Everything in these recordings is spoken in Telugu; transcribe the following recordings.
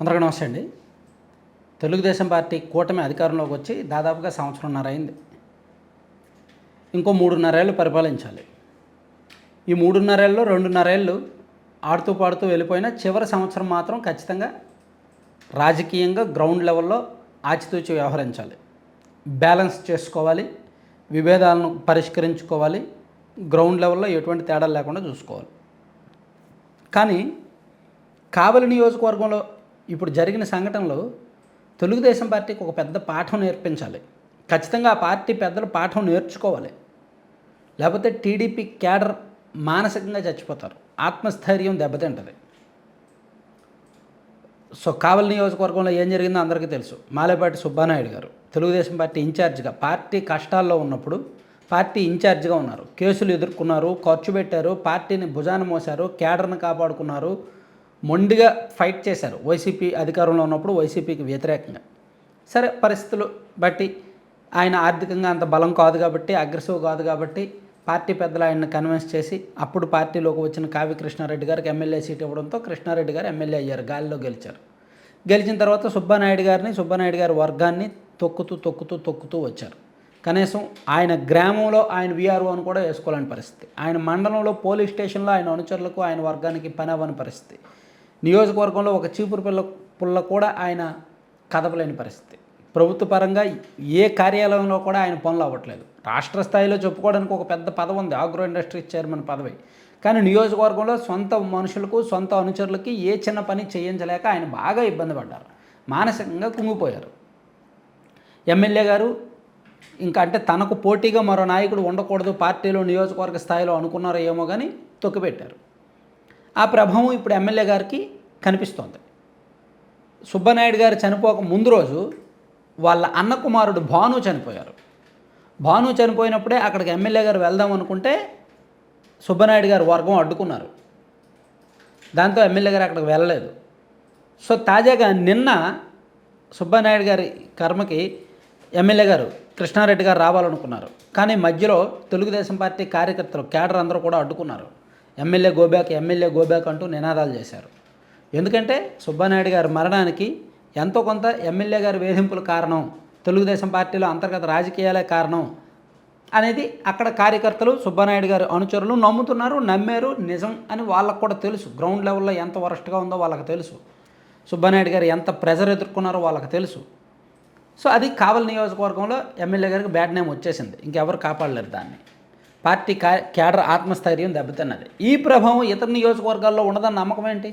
అందరికీ నమస్తే అండి. తెలుగుదేశం పార్టీ కూటమి అధికారంలోకి వచ్చి దాదాపుగా సంవత్సరంన్నర అయింది. ఇంకో మూడున్నరేళ్ళు పరిపాలించాలి. ఈ మూడున్నరేళ్ళు రెండున్నరేళ్ళు ఆడుతూ పాడుతూ వెళ్ళిపోయినా చివరి సంవత్సరం మాత్రం ఖచ్చితంగా రాజకీయంగా గ్రౌండ్ లెవెల్లో ఆచితూచి వ్యవహరించాలి. బ్యాలెన్స్ చేసుకోవాలి. విభేదాలను పరిష్కరించుకోవాలి. గ్రౌండ్ లెవెల్లో ఎటువంటి తేడా లేకుండా చూసుకోవాలి. కానీ కావలి నియోజకవర్గంలో ఇప్పుడు జరిగిన సంఘటనలో తెలుగుదేశం పార్టీకి ఒక పెద్ద పాఠం నేర్పించాలి. ఖచ్చితంగా ఆ పార్టీ పెద్దలు పాఠం నేర్చుకోవాలి. లేకపోతే టీడీపీ క్యాడర్ మానసికంగా చచ్చిపోతారు. ఆత్మస్థైర్యం దెబ్బతింటుంది. సో కావలి నియోజకవర్గంలో ఏం జరిగిందో అందరికీ తెలుసు. మాలేపాటి సుబ్బానాయుడు గారు తెలుగుదేశం పార్టీ ఇన్ఛార్జ్గా పార్టీ కష్టాల్లో ఉన్నప్పుడు పార్టీ ఇన్ఛార్జ్గా ఉన్నారు. కేసులు ఎదుర్కొన్నారు ఖర్చు పెట్టారు పార్టీని భుజాన మోశారు క్యాడర్ను కాపాడుకున్నారు మొండిగా ఫైట్ చేశారు. వైసీపీ అధికారంలో ఉన్నప్పుడు వైసీపీకి వ్యతిరేకంగా. సరే పరిస్థితులు బట్టి ఆయన ఆర్థికంగా అంత బలం కాదు కాబట్టి అగ్రెసివ్ కాదు కాబట్టి పార్టీ పెద్దలు ఆయన్ని కన్విన్స్ చేసి అప్పుడు పార్టీలోకి వచ్చిన కావి కృష్ణారెడ్డి గారికి ఎమ్మెల్యే సీట్ ఇవ్వడంతో కృష్ణారెడ్డి గారు ఎమ్మెల్యే అయ్యారు గాలిలో గెలిచారు. గెలిచిన తర్వాత సుబ్బానాయుడు గారిని సుబ్బానాయుడు గారి వర్గాన్ని తొక్కుతూ తొక్కుతూ తొక్కుతూ వచ్చారు. కనీసం ఆయన గ్రామంలో ఆయన విఆర్ఓ అని కూడా వేసుకోలేని పరిస్థితి. ఆయన మండలంలో పోలీస్ స్టేషన్లో ఆయన అనుచరులకు ఆయన వర్గానికి పని అవ్వని పరిస్థితి. నియోజకవర్గంలో ఒక చీపురు పిల్ల పుల్ల కూడా ఆయన కదపలేని పరిస్థితి. ప్రభుత్వ పరంగా ఏ కార్యాలయంలో కూడా ఆయన పనులు అవ్వట్లేదు. రాష్ట్ర స్థాయిలో చెప్పుకోవడానికి ఒక పెద్ద పదవి ఉంది. ఆగ్రో ఇండస్ట్రీ చైర్మన్ పదవి. కానీ నియోజకవర్గంలో సొంత మనుషులకు సొంత అనుచరులకి ఏ చిన్న పని చేయించలేక ఆయన బాగా ఇబ్బంది పడ్డారు. మానసికంగా కుంగిపోయారు. ఎమ్మెల్యే గారు ఇంకా అంటే తనకు పోటీగా మరో నాయకుడు ఉండకూడదు పార్టీలో నియోజకవర్గ స్థాయిలో అనుకున్నారో ఏమో కానీ తొక్కిపెట్టారు. ఆ ప్రభావం ఇప్పుడు ఎమ్మెల్యే గారికి కనిపిస్తోంది. సుబ్బనాయుడు గారు చనిపోక ముందు రోజు వాళ్ళ అన్న కుమారుడు భాను చనిపోయారు. భాను చనిపోయినప్పుడే అక్కడికి ఎమ్మెల్యే గారు వెళ్దాం అనుకుంటే సుబ్బనాయుడు గారు వర్గం అడ్డుకున్నారు. దాంతో ఎమ్మెల్యే గారు అక్కడికి వెళ్ళలేదు. సో తాజాగా నిన్న సుబ్బనాయుడు గారి కర్మకి ఎమ్మెల్యే గారు కృష్ణారెడ్డి గారు రావాలనుకున్నారు. కానీ మధ్యలో తెలుగుదేశం పార్టీ కార్యకర్తలు కేడర్ అందరూ కూడా అడ్డుకున్నారు. ఎమ్మెల్యే గోబ్యాక్ ఎమ్మెల్యే గోబ్యాక్ అంటూ నినాదాలు చేశారు. ఎందుకంటే సుబ్బానాయుడు గారి మరణానికి ఎంతో కొంత ఎమ్మెల్యే గారి వేధింపుల కారణం తెలుగుదేశం పార్టీలో అంతర్గత రాజకీయాలే కారణం అనేది అక్కడ కార్యకర్తలు సుబ్బానాయుడు గారి అనుచరులు నమ్ముతున్నారు నమ్మారు నిజం అని వాళ్ళకు కూడా తెలుసు. గ్రౌండ్ లెవెల్లో ఎంత వరస్ట్గా ఉందో వాళ్ళకి తెలుసు. సుబ్బానాయుడు గారు ఎంత ప్రెజర్ ఎదుర్కొన్నారో వాళ్ళకి తెలుసు. సో అది కావలి నియోజకవర్గంలో ఎమ్మెల్యే గారికి బ్యాడ్ నేమ్ వచ్చేసింది. ఇంకెవరు కాపాడలేరు దాన్ని. పార్టీ క్యాడర్ కేడర్ ఆత్మస్థైర్యం దెబ్బతిన్నది. ఈ ప్రభావం ఇతర నియోజకవర్గాల్లో ఉండదన్న నమ్మకం ఏంటి?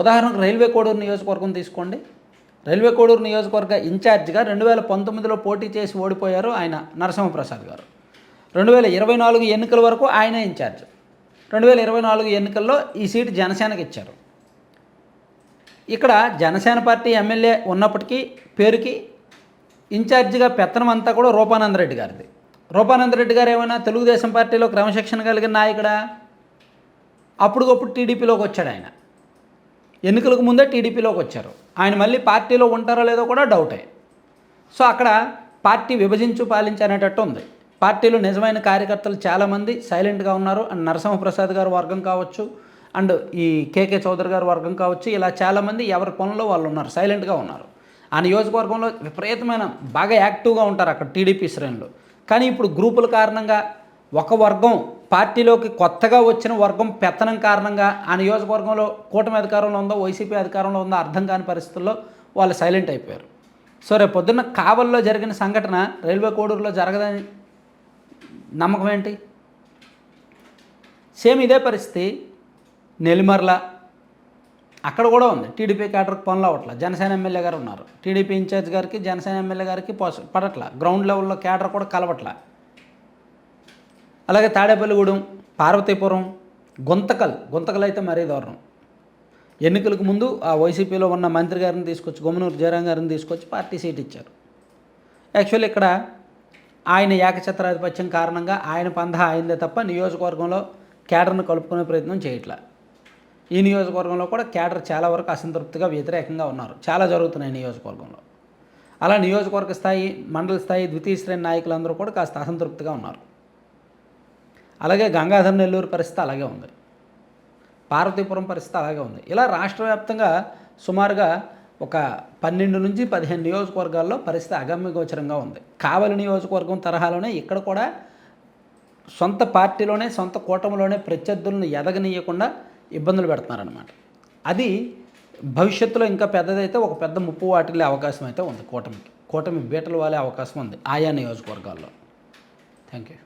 ఉదాహరణకు రైల్వే కోడూరు నియోజకవర్గం తీసుకోండి. రైల్వే కోడూరు నియోజకవర్గ ఇన్ఛార్జిగా రెండు వేల పంతొమ్మిదిలో పోటీ చేసి ఓడిపోయారు ఆయన నరసింహప్రసాద్ గారు. రెండు వేల ఇరవై నాలుగు ఎన్నికల వరకు ఆయన ఇన్ఛార్జ్. రెండు వేల ఇరవై నాలుగు ఎన్నికల్లో ఈ సీటు జనసేనకి ఇచ్చారు. ఇక్కడ జనసేన పార్టీ ఎమ్మెల్యే ఉన్నప్పటికీ పేరుకి ఇన్ఛార్జిగా పెత్తనం అంతా కూడా రూపానంద రెడ్డి గారిది. రూపానంద రెడ్డి గారు ఏమైనా తెలుగుదేశం పార్టీలో క్రమశిక్షణ కలిగిన నాయకుడా? అప్పటికప్పుడు టీడీపీలోకి వచ్చాడు ఆయన. ఎన్నికలకు ముందే టీడీపీలోకి వచ్చారు. ఆయన మళ్ళీ పార్టీలో ఉంటారో లేదో కూడా డౌటే. సో అక్కడ పార్టీ విభజించు పాలించి అనేటట్టు ఉంది. పార్టీలో నిజమైన కార్యకర్తలు చాలామంది సైలెంట్గా ఉన్నారు. అండ్ నరసింహప్రసాద్ గారు వర్గం కావచ్చు అండ్ ఈ కేకే చౌదరి గారి వర్గం కావచ్చు ఇలా చాలామంది ఎవరి పనుల్లో వాళ్ళు ఉన్నారు సైలెంట్గా ఉన్నారు. ఆ నియోజకవర్గంలో విపరీతమైన బాగా యాక్టివ్గా ఉంటారు అక్కడ టీడీపీ శ్రేణులు. కానీ ఇప్పుడు గ్రూపుల కారణంగా ఒక వర్గం పార్టీలోకి కొత్తగా వచ్చిన వర్గం పెత్తనం కారణంగా ఆ నియోజకవర్గంలో కూటమి అధికారంలో ఉందో వైసీపీ అధికారంలో ఉందో అర్థం కాని పరిస్థితుల్లో వాళ్ళు సైలెంట్ అయిపోయారు. సో రేపు పొద్దున్న కావల్లో జరిగిన సంఘటన రైల్వే కోడూరులో జరగదని నమ్మకం ఏంటి? సేమ్ ఇదే పరిస్థితి నెల్లిమర్ల అక్కడ కూడా ఉంది. టీడీపీ క్యాడర్కి పనులు అవ్వట్లా. జనసేన ఎమ్మెల్యే గారు ఉన్నారు. టీడీపీ ఇన్ఛార్జ్ గారికి జనసేన ఎమ్మెల్యే గారికి పడట్లా పడట్ల. గ్రౌండ్ లెవెల్లో క్యాడర్ కూడా కలవట్ల. అలాగే తాడేపల్లిగూడెం పార్వతీపురం గుంతకల్ గుంతకల్ అయితే మరీ దారుణం. ఎన్నికలకు ముందు ఆ వైసీపీలో ఉన్న మంత్రి గారిని తీసుకొచ్చి గుమ్మనూరు జయరాం గారిని తీసుకొచ్చి పార్టీ సీట్ ఇచ్చారు. యాక్చువల్లీ ఇక్కడ ఆయన ఏకఛత్రాధిపత్యం కారణంగా ఆయన పంధ అయిందే తప్ప నియోజకవర్గంలో కేడర్ను కలుపుకునే ప్రయత్నం చేయట్లా. ఈ నియోజకవర్గంలో కూడా కేడర్ చాలా వరకు అసంతృప్తిగా వ్యతిరేకంగా ఉన్నారు. చాలా జరుగుతున్నాయి నియోజకవర్గంలో. అలా నియోజకవర్గ స్థాయి మండల స్థాయి ద్వితీయ శ్రేణి నాయకులందరూ కూడా కాస్త అసంతృప్తిగా ఉన్నారు. అలాగే గంగాధర నెల్లూరు పరిస్థితి అలాగే ఉంది. పార్వతీపురం పరిస్థితి అలాగే ఉంది. ఇలా రాష్ట్ర వ్యాప్తంగా సుమారుగా ఒక పన్నెండు నుంచి పదిహేను నియోజకవర్గాల్లో పరిస్థితి అగమ్యగోచరంగా ఉంది. కావలి నియోజకవర్గం తరహాలోనే ఇక్కడ కూడా సొంత పార్టీలోనే సొంత కూటమిలోనే ప్రత్యర్థులను ఎదగనీయకుండా ఇబ్బందులు పెడుతున్నారనమాట అది భవిష్యత్తులో ఇంకా పెద్దదైతే ఒక పెద్ద ముప్పు వాటిల్లే అవకాశం అయితే ఉంది కూటమికి. కూటమి బీటలు వాలే అవకాశం ఉంది ఆయా నియోజకవర్గాల్లో. Thank you